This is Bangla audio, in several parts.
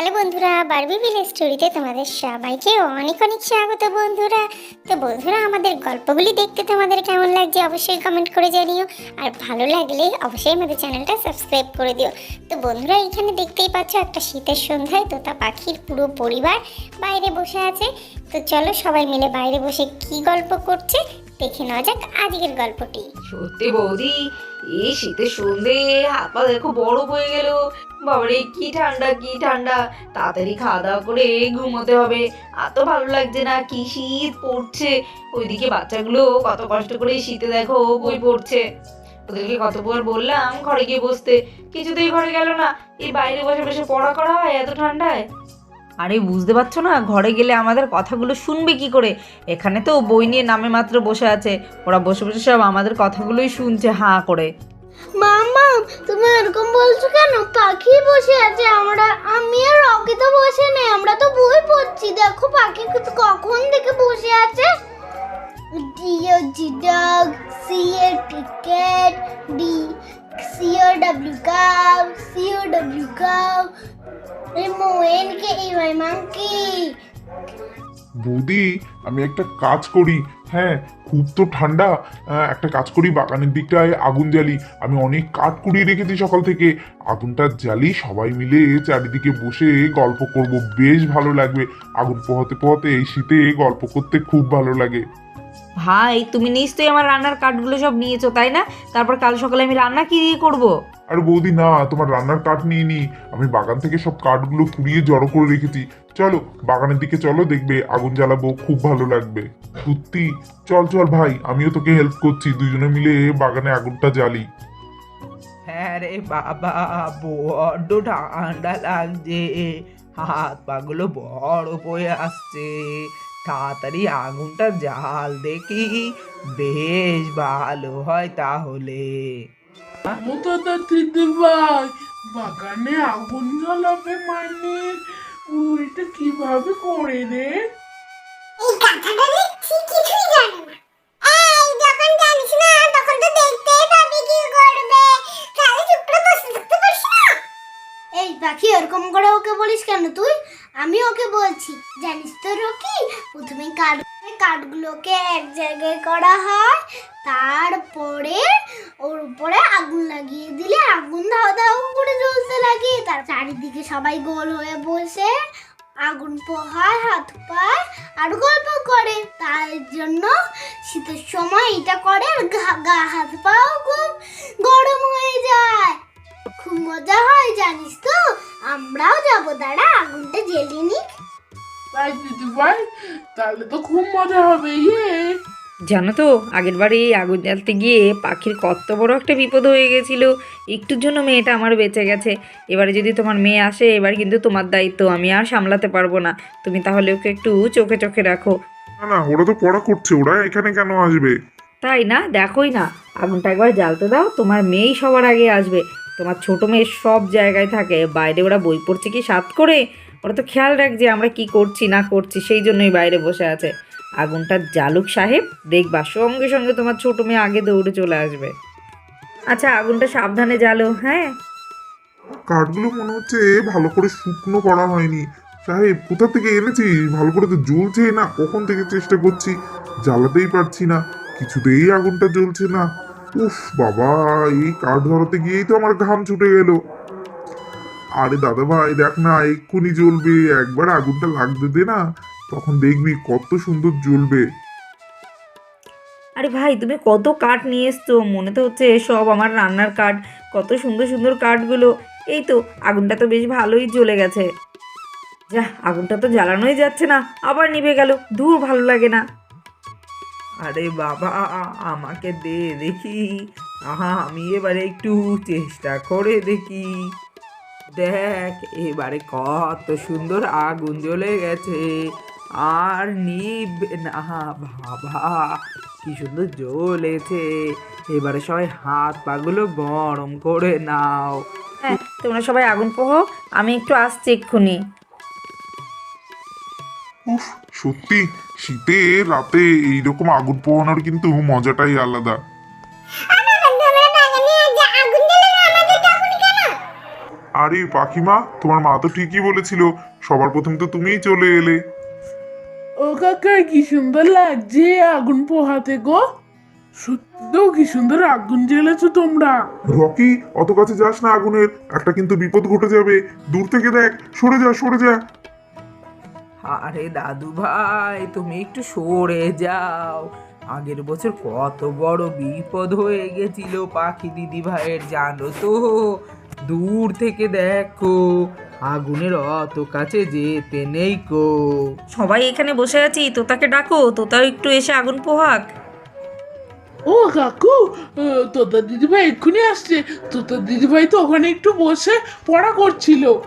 হ্যালো বন্ধুরা, বারবি ভিলেজ স্টোরিতে তোমাদের সবাইকে অনেক অনেক স্বাগত বন্ধুরা। তো বন্ধুরা, আমাদের গল্পগুলি দেখতে তোমাদের কেমন লাগছে অবশ্যই কমেন্ট করে জানিও। আর ভালো লাগলে অবশ্যই আমাদের চ্যানেলটা সাবস্ক্রাইব করে দিও। তো বন্ধুরা, এখানে দেখতেই পাচ্ছ একটা শীতের সন্ধ্যায় তোতা পাখির পুরো পরিবার বাইরে বসে আছে। তো চলো সবাই মিলে বাইরে বসে কি গল্প করছে দেখে নেওয়া যাক আজকের গল্পটি। সত্যি বৌদি, এই শীতের সন্ধে হাত পা দেখো বরফ হয়ে গেল। বাবারে, কি ঠান্ডা কি ঠান্ডা। তাড়াতাড়ি খাওয়া দাওয়া করে ঘুমোতে হবে। এত ভালো লাগছে না, কি শীত পড়ছে। ওইদিকে বাচ্চাগুলো কত কষ্ট করে শীতে দেখো বই পড়ছে। ওদেরকে কতবার বললাম ঘরে গিয়ে বসতে। কিছুতেই ঘরে গেল না। এই বাইরে বসে বসে পড়া করা হয় এত ঠান্ডায়? আরে, বুঝতে পারছ না? ঘরে গেলে আমাদের কথাগুলো শুনবে কি করে? এখানে তো বই নিয়ে নামে মাত্র বসে আছে। ওরা বসে বসে সব আমাদের কথাগুলোই শুনছে হাঁ করে। মামা, তুমি এরকম বলছো কেন? পাখি বসে আছে, আমরা, আমি আর রকি তো বসে নেই, আমরা তো বই পড়ছি। দেখো পাখি কখন থেকে বসে আছে? D G dog C A T cat D C O W cow C O W cow M O N K E Y monkey বৌদি, আমি একটা কাজ করি। হ্যাঁ খুব তো ঠান্ডা। একটা কাজ করি, বাগানের দিকটায় আগুন জ্বালি। আমি অনেক কাঠ কুড়িয়ে রেখেছি সকাল থেকে। আগুনটা জ্বালি সবাই মিলে চারিদিকে বসে গল্প করব। বেশ ভালো লাগবে। আগুন পোহাতে পোহাতে এই শীতে গল্প করতে খুব ভালো লাগে। ভাই, তুমি নিশ্চয়ই আমার রান্নার কাঠগুলো সব নিয়েছো, তাই না? তারপর কাল সকালে আমি রান্না কি দিয়ে করব? আর বৌদি, না, তোমার রান্নার কাঠ নিয়ে নি। আমি বাগান থেকে সব কাঠগুলো কুড়িয়ে জড়ো করে রেখেছি। চলো, বাগানের দিকে চলো, দেখবে আগুন জ্বালাবো, খুব ভালো লাগবে। সত্যি, চল চল ভাই, আমিও তোকে হেল্প করছি, দুজনে মিলে বাগানে আগুনটা জ্বালি। হ্যাঁ রে বাবা, বড্ড ঠান্ডা লাগছে। হাত পাগুলো বড় হয়ে আসছে। তাড়াতাড়ি আগুনটা জাল দেখি। বেশ ভালো হয় তাহলে। বাগানে আগুন জ্বালাবে মানে? কীভাবে করে রে? এই পাখি করে ওকে বলিস কেন তুই? আমি ওকে বলছি, জানিস তো রকি, প্রথমে কাঠ কাঠগুলোকে এক জায়গায় করা হয়, তারপরে ওর উপরে আগুন লাগিয়ে দিলে আগুন ধাও ধাও করে জ্বলতে লাগে। তার চারিদিকে সবাই গোল হয়ে বসে আগুন পোহায়, হাত পায় আর গল্প করে। তার জন্য শীতের সময় এটা করে আর গা- হাত পাও খুব গরম হয়ে যায়। খুব মজা হয়, জানিস তো? আমরাও যাব, দাঁড়া, আগুনটা জ্বেলে নি তাই দিদি ভাই, তাহলে তো খুব মজা হবে ইয়ে। জানো তো আগের বারে এই আগুন জ্বালতে গিয়ে পাখির কত বড় একটা বিপদ হয়ে গেছিল। একটুর জন্য মেয়েটা আমার বেঁচে গেছে। এবারে যদি তোমার মেয়ে আসে এবার কিন্তু তোমার দায়িত্ব আমি আর সামলাতে পারব না। তুমি তাহলে ওকে একটু চোখে চোখে রাখো। না না ওরা তো পড়া করছে ওরা এখানে কেন আসবে? তাই না? দেখোই না। আগুনটা একবার জ্বালতে দাও তোমার মেয়েই সবার আগে আসবে। তোমার ছোট মেয়ে সব জায়গায় থাকে। বাইরে ওরা বই পড়ছে কি সাত করে? ওরা তো খেয়াল রাখছে আমরা কি করছি না করছি সেই জন্যই বাইরে বসে আছে। আগুনটা জালুক সাহেব, দেখবা, সঙ্গে সঙ্গে তোমার ছোট মেয়ে আগে দৌড়ে চলে আসবে। আচ্ছা আগুনটা সাবধানে জ্বালো হ্যাঁ? কাঠগুলো মনে হচ্ছে ভালো করে শুকনো করা হয়নি। সাহেব, কোথা থেকে এনেছি? ভালো করে তো জ্বলছে না, কখন থেকে চেষ্টা করছি? জ্বালাতেই পারছি না, কিছুতেই আগুনটা জ্বলছে না। উফ, বাবা, এই কাঠ ধরাতে গিয়েই তো আমার ঘাম ছুটে গেল। আরে দাদা ভাই দেখ না, এক্ষুনি জ্বলবে, একবার আগুনটা লাগতে দে না। তখন দেখবি কত সুন্দর জ্বলবে। আরে ভাই, তুমি কত কাঠ নিয়ে এসছো? মনে তো হচ্ছে সব আমার রান্নার কাঠ। কত সুন্দর সুন্দর কাঠগুলো। এই তো, আগুনটা তো বেশ ভালোই জ্বলে গেছে। যা, আগুনটা তো জ্বালানোই যাচ্ছে না, আবার নিভে গেল। দূর ভালো লাগে না। আরে বাবা, আমাকে দে দেখি। আহা, আমি এবারে একটু চেষ্টা করে দেখি। দেখ, এবারে কত সুন্দর আগুন জ্বলে গেছে। আর নিবে না বাবা কি সুন্দর জ্বলেছে। এবারে সবাই হাত পাগুলো গরম করে নাও। হ্যাঁ তোমরা সবাই আগুন পোহো আমি একটু আসছি এক্ষুনি। উফ সত্যি শীতে রাতে এইরকম আগুন পোহানোর কিন্তু মজাটাই আলাদা। আরে পাখিমা তোমার মা তো ঠিকই বলেছিল সবার প্রথম তো তুমিই চলে এলে। ও কাকা কি সুন্দর লাগছে আগুন পোহাতে গো সত্যি কি সুন্দর আগুন জ্বেলেছো তোমরা রকি, অত কাছে যাস না আগুনের। একটা কিন্তু বিপদ ঘটে যাবে। দূর থেকে দেখ, সরে যা সরে যা। আরে দাদু ভাই, তুমি একটু সরে যাও। আগের বছর কত বড় বিপদ হয়ে গেছিল পাখি দিদি ভাইয়ের জানো তো? দূর থেকে দেখো। আগুনের অত কাছে যেতে নেই কো সবাই এখানে বসে আছি তোতাকে ডাকো তোতাও একটু এসে আগুন পোহাক। ও কাকু আহ, তোতার দিদিভাই এক্ষুনি আসছে। তোতার দিদিভাই তো ওখানে একটু বসে পড়া করছিল।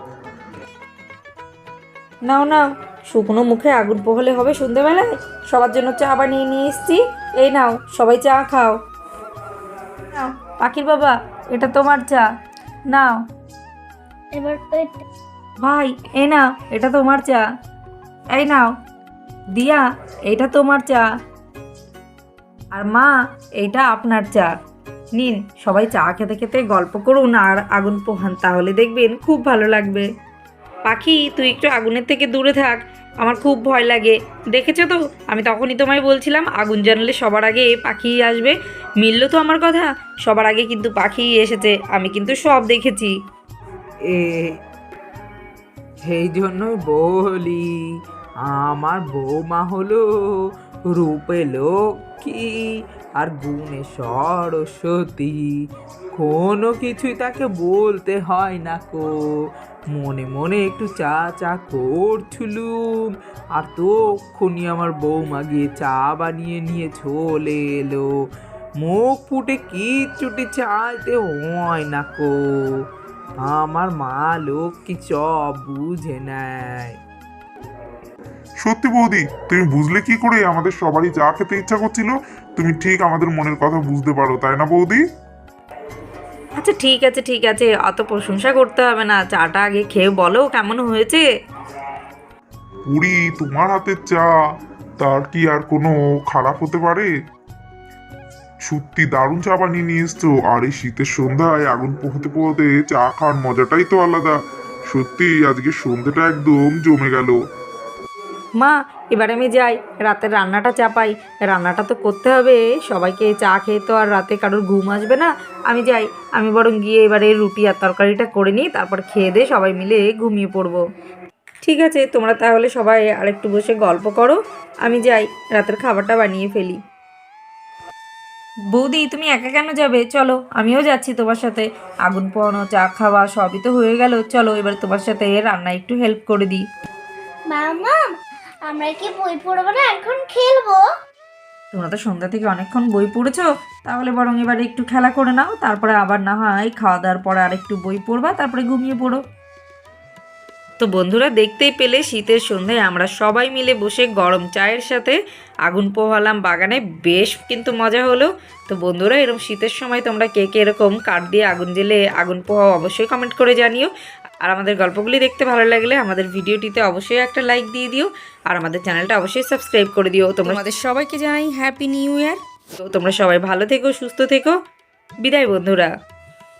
নাও নাও শুকনো মুখে আগুন পোহালে হবে সন্ধ্যেবেলায় সবার জন্য চা বানিয়ে নিয়ে এসছি। এই নাও সবাই চা খাও। নাও পাখির বাবা এটা তোমার চা। নাও। এবার ভাই, এই নাও, এটা তোমার চা। এই নাও, দিয়া এটা তোমার চা। আর মা, এইটা আপনার চা। নিন, সবাই চা খেতে খেতে গল্প করুন আর আগুন পোহান, তাহলে দেখবেন খুব ভালো লাগবে। পাখি, তুই একটু আগুনের থেকে দূরে থাক, আমার খুব ভয় লাগে। দেখেছ তো? আমি তখনই তোমায় বলছিলাম, আগুন জানলে সবার আগে পাখি আসবে। মিললো তো আমার কথা, সবার আগে কিন্তু পাখি এসেছে, আমি কিন্তু সব দেখেছি। এ সেই জন্যই বলি, আমার বৌমা হলো রূপে লক্ষ্মী আর গুণে সরস্বতী। কোনো কিছুই তাকে বলতে হয় না কো। মনে মনে একটু চা চা করছিলুম আর তক্ষুনি আমার বৌমা গিয়ে চা বানিয়ে নিয়ে চলে এলো। মুখ ফুটে কিচ্ছুটি চাইতে হয় না কো। আমার মা লক্ষ্মী সব বুঝে নেয়। সত্যি বৌদি তুমি বুঝলে কি করে? আমাদের সবারই চা খেতে ইচ্ছা করছিল তুমি ঠিক আমাদের মনের কথা বুঝতে পারো তাই না বৌদি? আচ্ছা ঠিক আছে ঠিক আছে অত প্রশংসা করতে হবে না চাটা আগে খেয়ে বলো কেমন হয়েছে। পুরি তোমার হাতের চা তার কি আর কোনো খারাপ হতে পারে? সত্যি দারুণ চা বানিয়ে নিয়ে এসছো। আর এই শীতের সন্ধ্যায় আগুন পোহাতে পোহাতে চা খাওয়ার মজাটাই তো আলাদা। সত্যি, আজকে সন্ধ্যাটা একদম জমে গেল। মা, এবার আমি যাই। রাতের রান্নাটা চাপাই রান্নাটা তো করতে হবে। সবাইকে চা খেয়ে তো আর রাতে কারোর ঘুম আসবে না। আমি যাই। আমি বরং গিয়ে এবারে রুটি আর তরকারিটা করে নিই। তারপর খেয়ে দিয়ে সবাই মিলে ঘুমিয়ে পড়ব। ঠিক আছে, তোমরা তাহলে সবাই আরেকটু বসে গল্প করো। আমি যাই। রাতের খাবারটা বানিয়ে ফেলি। বৌদি তুমি একা কেন যাবে? চলো আমিও যাচ্ছি তোমার সাথে। আগুন পোহানো চা খাওয়া সবই তো হয়ে গেল। চলো এবার তোমার সাথে রান্না একটু হেল্প করে দিই। মামা আমরা কি বই পড়ব না? এখন খেলব। তোমরা তো সন্ধ্যা থেকে অনেকক্ষণ বই পড়েছো। তাহলে বরং এবারে একটু খেলা করে নাও তারপরে আবার না হয় খাওয়া দাওয়ার পরে আরেকটু বই পড়বা তারপরে ঘুমিয়ে পড়ো। তো বন্ধুরা দেখতেই পেলে শীতের সন্ধ্যায় আমরা সবাই মিলে বসে গরম চায়ের সাথে আগুন পোহালাম বাগানে বেশ কিন্তু মজা হলো। তো বন্ধুরা এরকম শীতের সময় তোমরা কে কে এরকম কাঠ দিয়ে আগুন জ্বেলে আগুন পোহাও অবশ্যই কমেন্ট করে জানিও। আর আমাদের গল্পগুলি দেখতে ভালো লাগলে আমাদের ভিডিওটিতে অবশ্যই একটা লাইক দিয়ে দিও। আর আমাদের চ্যানেলটা অবশ্যই সাবস্ক্রাইব করে দিও। তোমরা আমাদের সবাইকে জানাই হ্যাপি নিউ ইয়ার তো তোমরা সবাই ভালো থেকো সুস্থ থেকো। বিদায় বন্ধুরা।